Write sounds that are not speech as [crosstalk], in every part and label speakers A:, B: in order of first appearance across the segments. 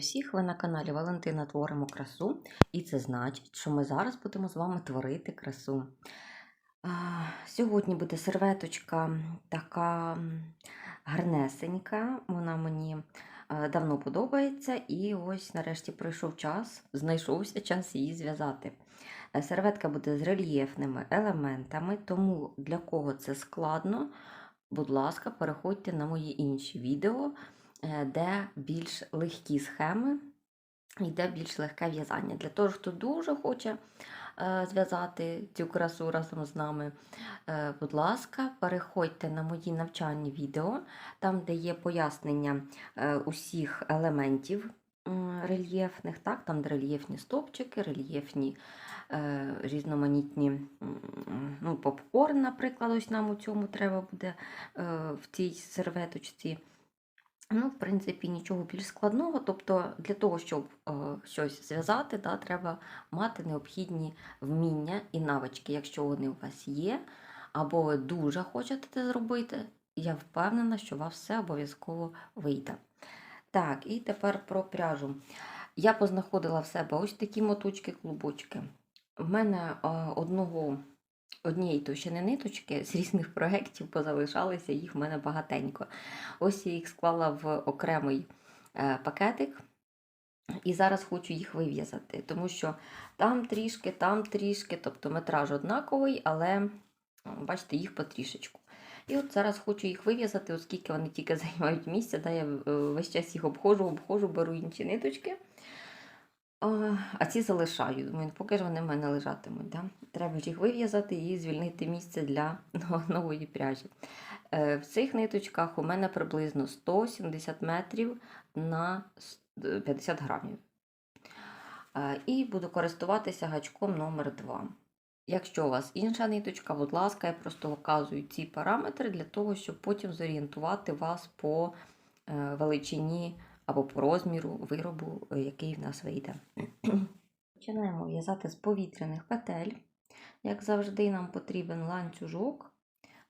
A: всіх! Ви на каналі Валентина Творимо красу, і це значить, що ми зараз будемо з вами творити красу. А, Сьогодні буде серветочка така гарнесенька, вона мені е, давно подобається, і ось нарешті прийшов час, знайшовся час її зв'язати. Е, Серветка буде з рельєфними елементами, тому для кого це складно, будь ласка, переходьте на мої інші відео де більш легкі схеми і де більш легке в'язання. Для того, хто дуже хоче е, зв'язати цю красу разом з нами, е, будь ласка, переходьте на мої навчальні відео, там, де є пояснення е, усіх елементів рельєфних, так, там де рельєфні стовпчики, рельєфні е, різноманітні ну, попкорн, наприклад, ось нам у цьому треба буде е, в цій серветочці. Ну, в принципі, нічого більш складного. Тобто, для того, щоб е, щось зв'язати, да, треба мати необхідні вміння і навички. Якщо вони у вас є, або ви дуже хочете це зробити, я впевнена, що у вас все обов'язково вийде. Так, і тепер про пряжу. Я познаходила в себе ось такі моточки, клубочки. В мене е, одного однієї товщини ниточки з різних проєктів позалишалися, їх в мене багатенько. Ось я їх склала в окремий е, пакетик. І зараз хочу їх вив'язати, тому що там трішки, там трішки, тобто метраж однаковий, але бачите, їх потрішечку. І от зараз хочу їх вив'язати, оскільки вони тільки [laughs] займають місце, да, я е, весь час їх обходжу, обходжу, беру інші ниточки. А, ці залишаю. Думаю, «Ну, поки ж вони в мене лежатимуть. Да? Треба їх вив'язати і звільнити місце для [laughs] нової пряжі. Е, В цих ниточках у мене приблизно 170 метрів на 50 грамів. Е, І буду користуватися гачком номер 2 Якщо у вас інша ниточка, будь ласка, я просто вказую ці параметри для того, щоб потім зорієнтувати вас по е, величині або по розміру виробу, е, який в нас вийде. Починаємо в'язати з повітряних петель. Як завжди, нам потрібен ланцюжок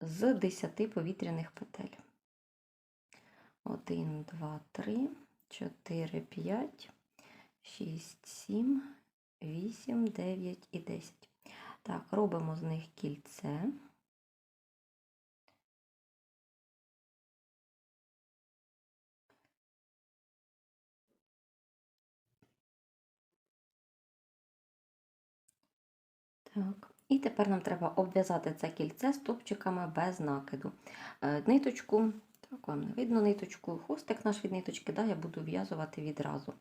A: з 10 повітряних петель. 1, 2, 3, 4, 5, 6, 7, 8, 9 і 10. Так, робимо з них кільце. Так. І тепер нам треба обв'язати це кільце стопчиками без накиду. Е, Ниточку, так вам не видно ниточку, хвостик наш від ниточки, да, я буду в'язувати відразу.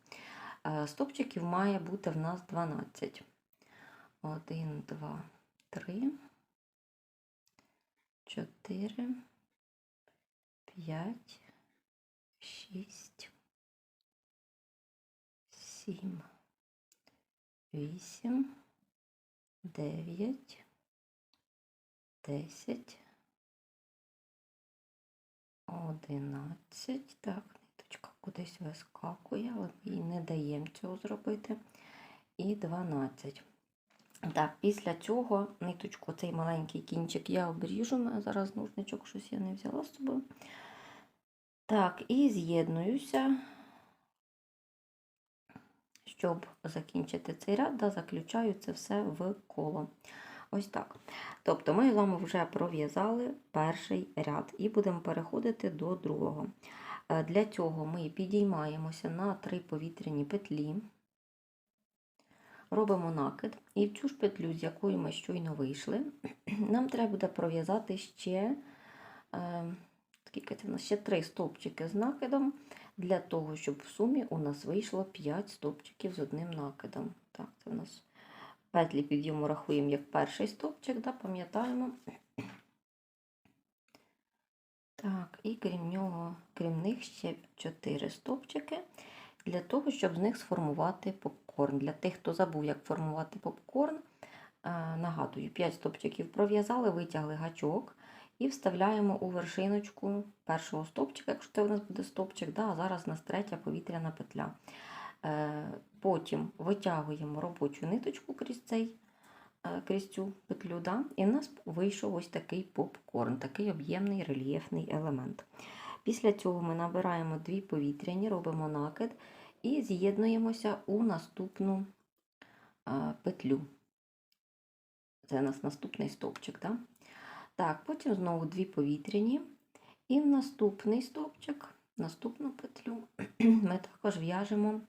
A: Е, Стопчиків має бути в нас 12. 1, 2, 3, 4, 5, 6, 7, 8, 9, 10, 11. Так, ниточка кудись вискакує, але ми їй не даємо цього зробити. І 12. Так, після цього ниточку, цей маленький кінчик я обріжу. Зараз ножничок щось я не взяла з собою. Так, і з'єднуюся, щоб закінчити цей ряд, да, заключаю це все в коло. Ось так. Тобто ми з вами вже пров'язали перший ряд і будемо переходити до другого. Е, Для цього ми підіймаємося на три повітряні петлі, робимо накид, і в цю ж петлю, з якої ми щойно вийшли, [clears throat] нам треба буде пров'язати ще, е, скільки це в нас, ще три стовпчики з накидом, для того, щоб в сумі у нас вийшло 5 стовпчиків з одним накидом. Так, це у нас петлі підйому рахуємо як перший стовпчик, да, пам'ятаємо. Так, і крім нього, крім них ще 4 стовпчики для того, щоб з них сформувати попкорн. Для тих, хто забув, як формувати попкорн, е, нагадую, 5 стовпчиків пров'язали, витягли гачок і вставляємо у вершиночку першого стовпчика, якщо це у нас буде стовпчик, да, а зараз у нас третя повітряна петля. Е, Потім витягуємо робочу ниточку крізь цей, е, крізь цю петлю, да, і в нас вийшов ось такий попкорн, такий об'ємний рельєфний елемент. Після цього ми набираємо дві повітряні, робимо накид і з'єднуємося у наступну петлю. Це у нас наступний стовпчик, так? Так, потім знову дві повітряні. І в наступний стовпчик, наступну петлю [clears throat] ми також в'яжемо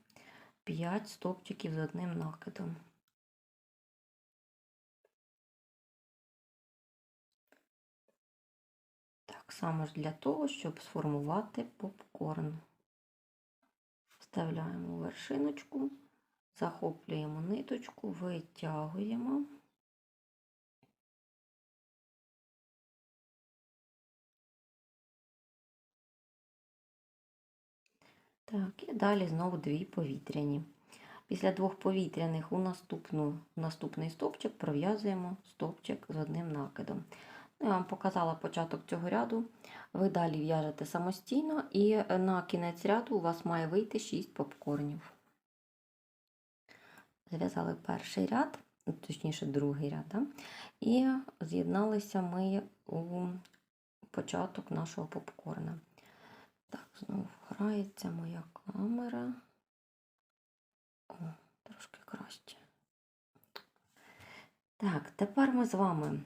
A: 5 стовпчиків з одним накидом. Так само ж для того, щоб сформувати попкорн. Вставляємо вершиночку, захоплюємо ниточку, витягуємо. Так, і далі знову дві повітряні. Після двох повітряних у наступну, наступний стовпчик пров'язуємо стовпчик з одним накидом. Ну, Я вам показала початок цього ряду. Ви далі в'яжете самостійно, і на кінець ряду у вас має вийти 6 попкорнів. Зв'язали перший ряд, точніше, другий ряд, да? і з'єдналися ми у початок нашого попкорна. Так, знову грається моя камера. О, трошки краще. Так, тепер ми з вами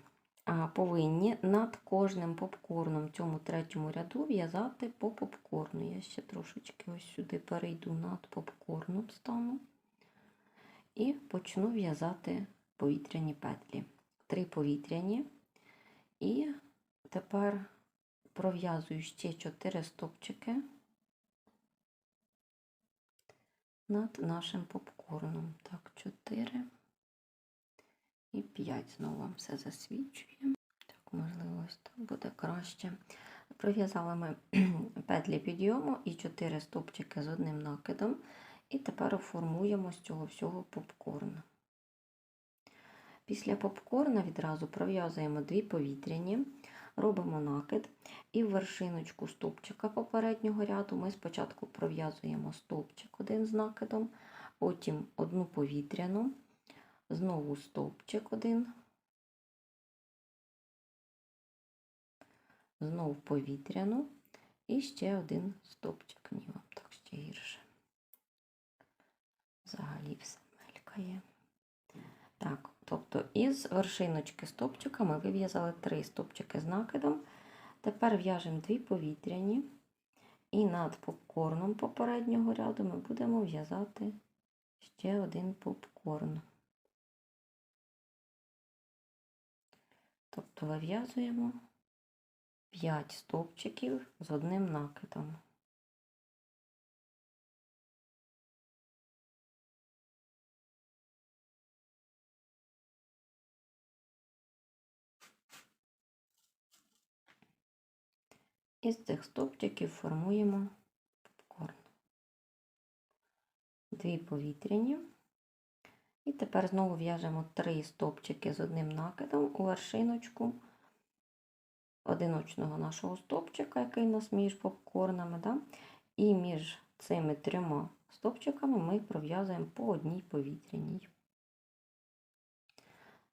A: повинні над кожним попкорном в цьому третьому ряду в'язати по попкорну. Я ще трошечки ось сюди перейду над попкорном стану і почну в'язати повітряні петлі. Три повітряні. І тепер пров'язую ще 4 стопчики над нашим попкорном. Так, 4 і 5. Знову вам все засвічує. Так, можливо, так буде краще. Пров'язали ми [clears throat] петлі підйому і 4 стопчики з одним накидом. І тепер формуємо з цього всього попкорн. Після попкорна відразу пров'язуємо дві повітряні, робимо накид, і в вершиночку стовпчика попереднього ряду ми спочатку пров'язуємо стовпчик один з накидом, потім одну повітряну, знову стовпчик один, знову повітряну і ще один стовпчик. Ні, вам так ще гірше. Взагалі все мелькає. Так, тобто із вершиночки стопчика ми вив'язали три стопчики з накидом. Тепер в'яжемо дві повітряні, і над попкорном попереднього ряду ми будемо в'язати ще один попкорн. Тобто вив'язуємо 5 стовпчиків з одним накидом. Із цих стовпчиків формуємо попкорн. Дві повітряні. І тепер знову в'яжемо три стовпчики з одним накидом у вершиночку одиночного нашого стовпчика, який у нас між попкорнами. Да? І між цими трьома стовпчиками ми пров'язуємо по одній повітряній.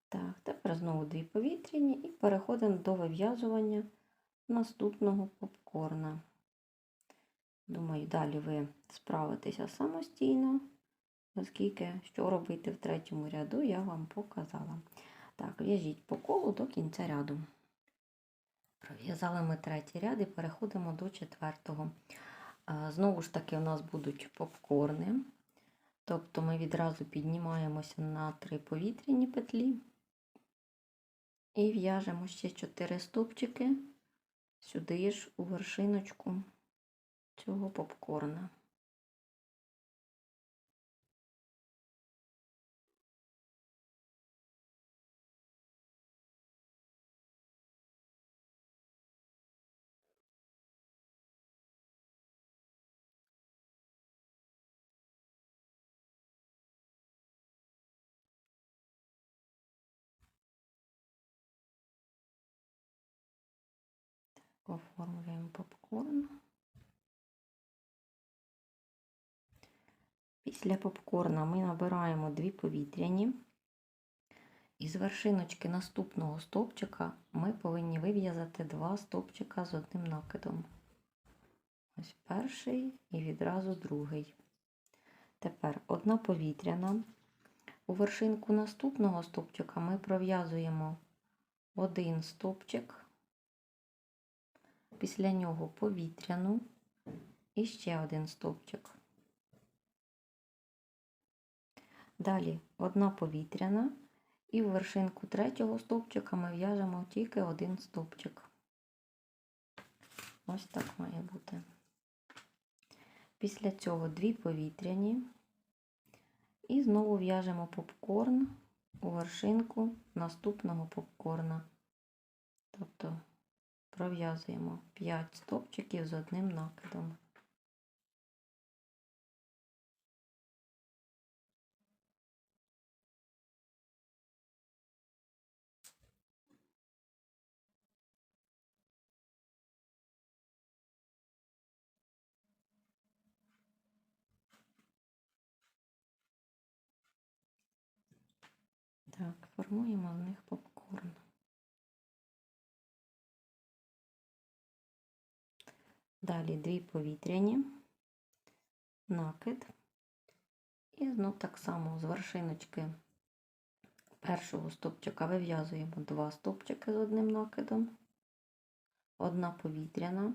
A: Так, тепер знову дві повітряні і переходимо до вив'язування наступного попкорна. Думаю, далі ви справитеся самостійно, оскільки що робити в третьому ряду, я вам показала. Так, в'яжіть по колу до кінця ряду. Пров'язали ми третій ряд і переходимо до четвертого. Знову ж таки, у нас будуть попкорни. Тобто ми відразу піднімаємося на три повітряні петлі і в'яжемо ще 4 стовпчики сюди ж у вершиночку цього попкорна. Оформлюємо попкорн. Після попкорна ми набираємо дві повітряні. І з вершиночки наступного стовпчика ми повинні вив'язати два стовпчика з одним накидом. Ось перший і відразу другий. Тепер одна повітряна. У вершинку наступного стовпчика ми пров'язуємо один стовпчик, після нього повітряну і ще один стовпчик. Далі одна повітряна, і в вершинку третього стовпчика ми в'яжемо тільки один стовпчик. Ось так має бути. Після цього дві повітряні. І знову в'яжемо попкорн у вершинку наступного попкорна. Тобто пров'язуємо 5 стовпчиків з одним накидом. Так, формуємо з них попкорн. Далі дві повітряні, накид. І знов так само з вершиночки першого стовпчика вив'язуємо два стовпчики з одним накидом, одна повітряна.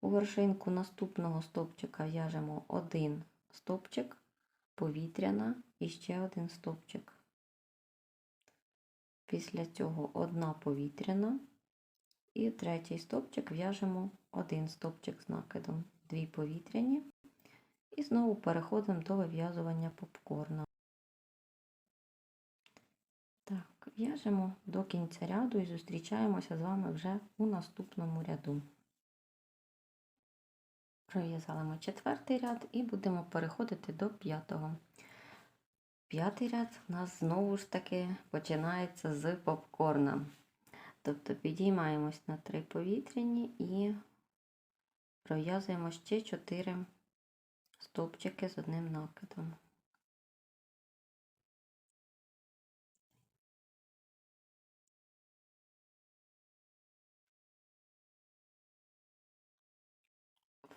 A: У вершинку наступного стовпчика в'яжемо один стовпчик, повітряна і ще один стовпчик. Після цього одна повітряна і третій стовпчик в'яжемо один стовпчик з накидом, дві повітряні, і знову переходимо до вив'язування попкорна. Так, в'яжемо до кінця ряду і зустрічаємося з вами вже у наступному ряду. Пров'язали ми четвертий ряд і будемо переходити до п'ятого. П'ятий ряд у нас знову ж таки починається з попкорна. Тобто підіймаємось на три повітряні і пров'язуємо ще 4 стовпчики з одним накидом.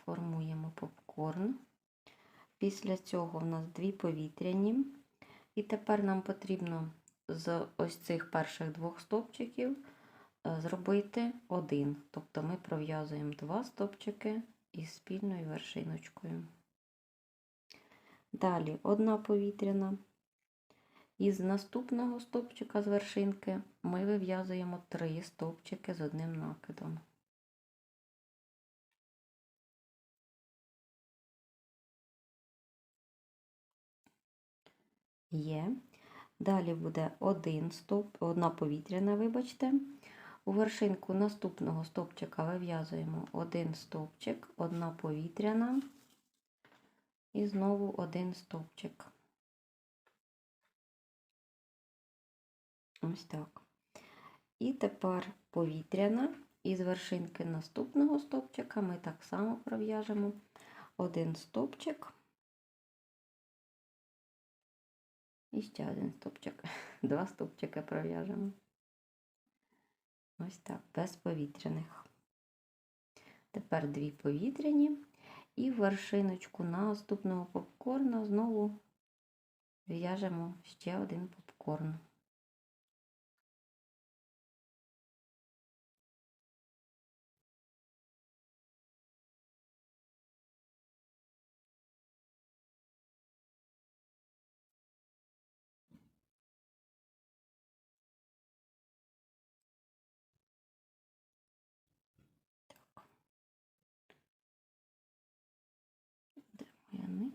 A: Формуємо попкорн. Після цього в нас дві повітряні. І тепер нам потрібно з ось цих перших двох стовпчиків зробити один. Тобто ми пров'язуємо два стовпчики із спільною вершиночкою. Далі одна повітряна. Із наступного стовпчика з вершинки ми вив'язуємо три стовпчики з одним накидом. Є. Далі буде один стовп, одна повітряна, вибачте. У вершинку наступного стовпчика вив'язуємо один стовпчик, одна повітряна і знову один стовпчик. Ось так. І тепер повітряна, і з вершинки наступного стовпчика ми так само пров'яжемо один стовпчик. І ще один стовпчик. [laughs] Два стовпчики пров'яжемо. Ось так, без повітряних. Тепер дві повітряні. І вершиночку наступного попкорна знову в'яжемо ще один попкорн.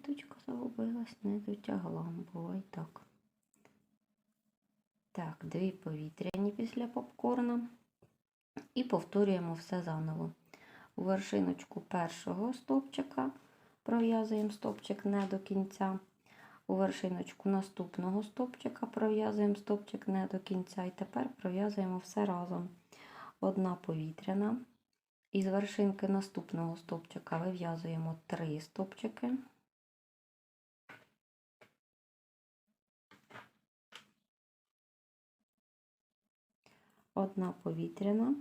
A: Ниточка загубилась, не дотягла, буває так. Так, дві повітряні після попкорна. І повторюємо все заново. У вершиночку першого стовпчика пров'язуємо стовпчик не до кінця. У вершиночку наступного стовпчика пров'язуємо стовпчик не до кінця. І тепер пров'язуємо все разом. Одна повітряна. І з вершинки наступного стовпчика вив'язуємо три стовпчики. Одна повітряна.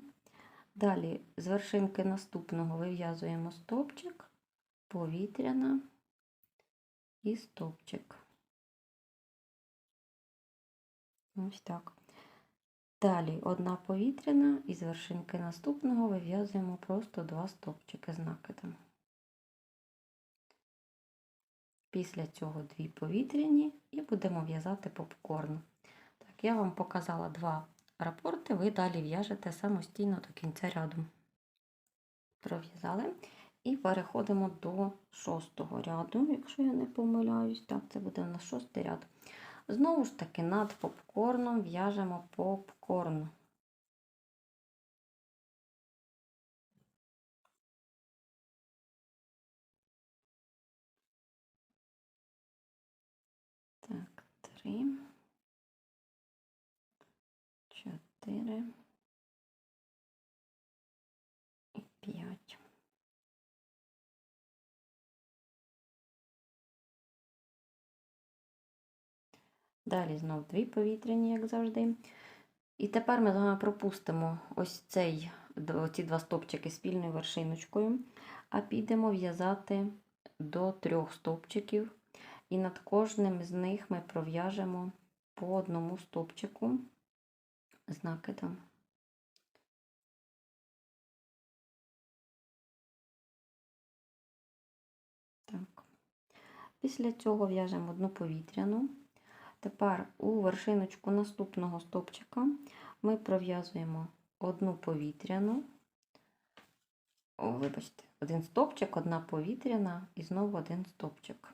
A: Далі з вершинки наступного вив'язуємо стовпчик, повітряна і стовпчик. Ось так. Далі одна повітряна і з вершинки наступного вив'язуємо просто два стовпчики з накидом. Після цього дві повітряні і будемо в'язати попкорн. Так, я вам показала два рапорти, ви далі в'яжете самостійно до кінця ряду. Пров'язали. І переходимо до шостого ряду, якщо я не помиляюсь. Так, це буде у нас шостий ряд. Знову ж таки, над попкорном в'яжемо попкорн. Так, три, чотири і п'ять. Далі знов дві повітряні, як завжди. І тепер ми з вами пропустимо ось цей, ці два стовпчики спільною вершиночкою, а підемо в'язати до трьох стовпчиків. І над кожним з них ми пров'яжемо по одному стовпчику з накидом. Так. Після цього в'яжемо одну повітряну. Тепер у вершиночку наступного стовпчика ми пров'язуємо одну повітряну, о, вибачте, один стовпчик, одна повітряна і знову один стовпчик.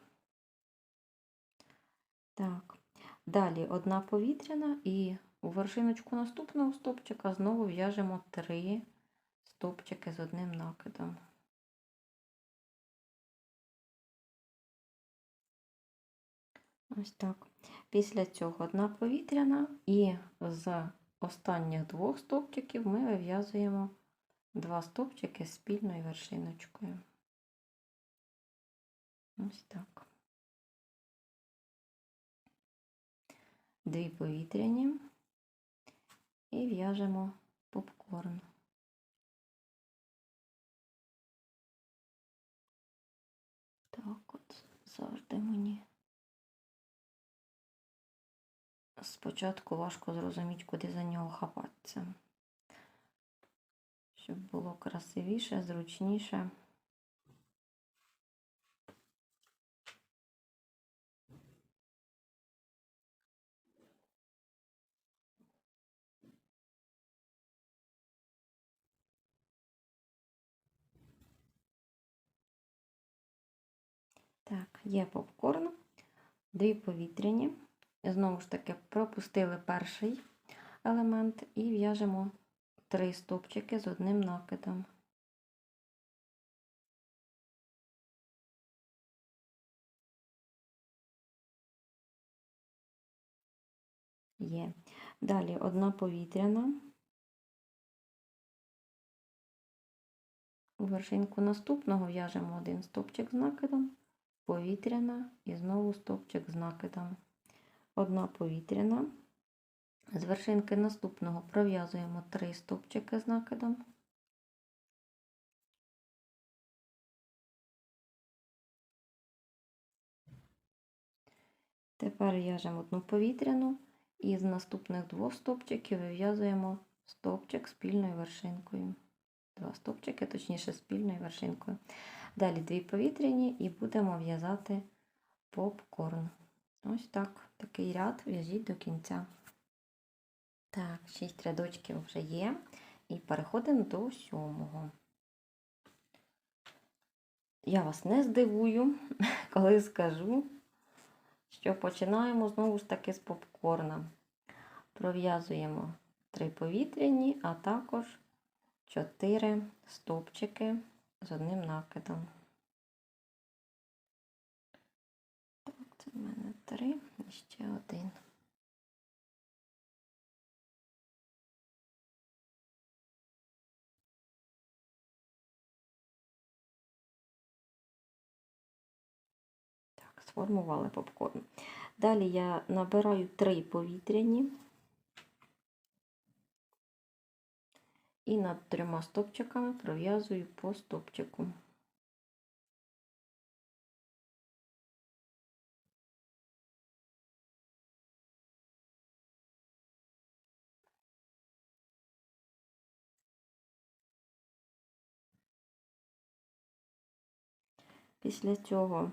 A: Так, далі одна повітряна і у вершиночку наступного стовпчика знову в'яжемо три стовпчики з одним накидом. Ось так. Після цього одна повітряна, і з останніх двох стовпчиків ми вив'язуємо два стовпчики спільною вершиночкою. Ось так. Дві повітряні і в'яжемо попкорн. Так от завжди мені. Спочатку важко зрозуміти, куди за нього хапатися. Щоб було красивіше, зручніше. Є попкорн, дві повітряні. Знову ж таки, пропустили перший елемент і в'яжемо три стовпчики з одним накидом. Є. Далі одна повітряна. У вершинку наступного в'яжемо один стовпчик з накидом, повітряна і знову стовпчик з накидом одна повітряна. З вершинки наступного пров'язуємо три стовпчики з накидом. Тепер в'яжемо одну повітряну і з наступних двох стовпчиків вив'язуємо стовпчик спільною вершинкою. Два стовпчики, точніше, спільною вершинкою. Далі дві повітряні і будемо в'язати попкорн. Ось так, такий ряд в'яжіть до кінця. Так, шість рядочків вже є. І переходимо до сьомого. Я вас не здивую, [laughs] коли скажу, що починаємо знову ж таки з попкорна. Пров'язуємо три повітряні, а також чотири стовпчики з одним накидом. Так, Це в мене три і ще один. Так, сформували попкорн. Далі я набираю три повітряні і над трьома стопчиками пров'язую по стопчику. Після цього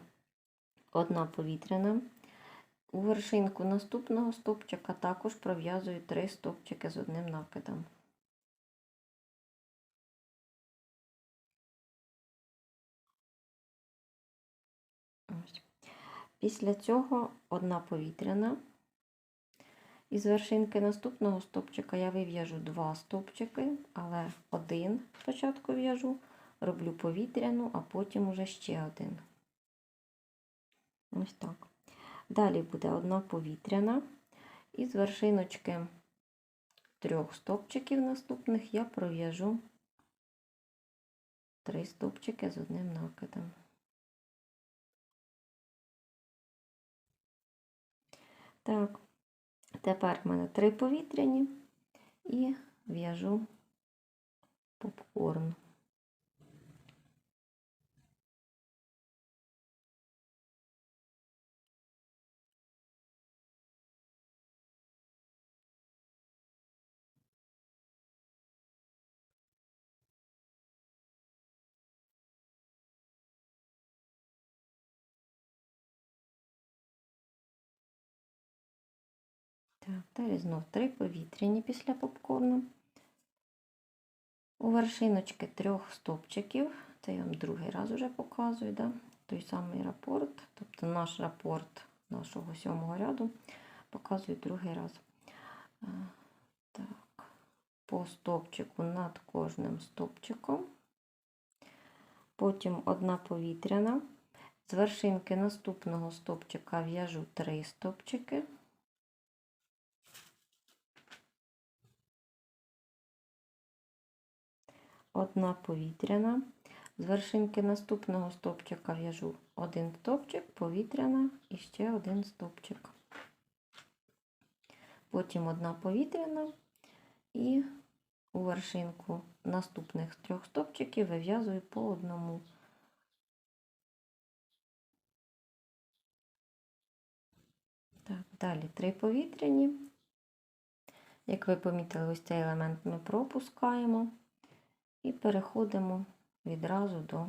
A: одна повітряна. У вершинку наступного стопчика також пров'язую три стопчики з одним накидом. Після цього одна повітряна. Із вершинки наступного стовпчика я вив'яжу два стовпчики, але один спочатку в'яжу, роблю повітряну, а потім уже ще один. Ось так. Далі буде одна повітряна. І з вершиночки трьох стовпчиків наступних я пров'яжу три стовпчики з одним накидом. Так, тепер в мене три повітряні і в'яжу попкорн. Далі знов три повітряні після попкорну. У вершиночки трьох стопчиків, це я вам другий раз вже показую, да? той самий рапорт, тобто наш рапорт нашого сьомого ряду показую другий раз. Так, по стопчику над кожним стопчиком. Потім одна повітряна. З вершинки наступного стопчика в'яжу три стопчики. Одна повітряна. З вершинки наступного стовпчика в'яжу один стовпчик, повітряна і ще один стовпчик. Потім одна повітряна і у вершинку наступних трьох стовпчиків вив'язую по одному. Так, Далі три повітряні. Як ви помітили, ось цей елемент ми пропускаємо. І переходимо відразу до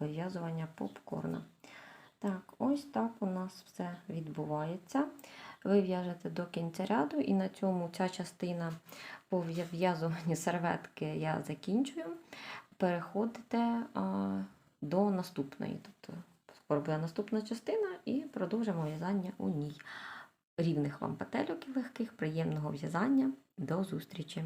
A: вив'язування попкорна. Так, ось так у нас все відбувається. Ви в'яжете до кінця ряду, і на цьому ця частина по в'язуванню серветки я закінчую. Переходите а, до наступної. Тобто, скоро буде наступна частина, і продовжимо в'язання у ній. Рівних вам петельок легких, приємного в'язання. До зустрічі!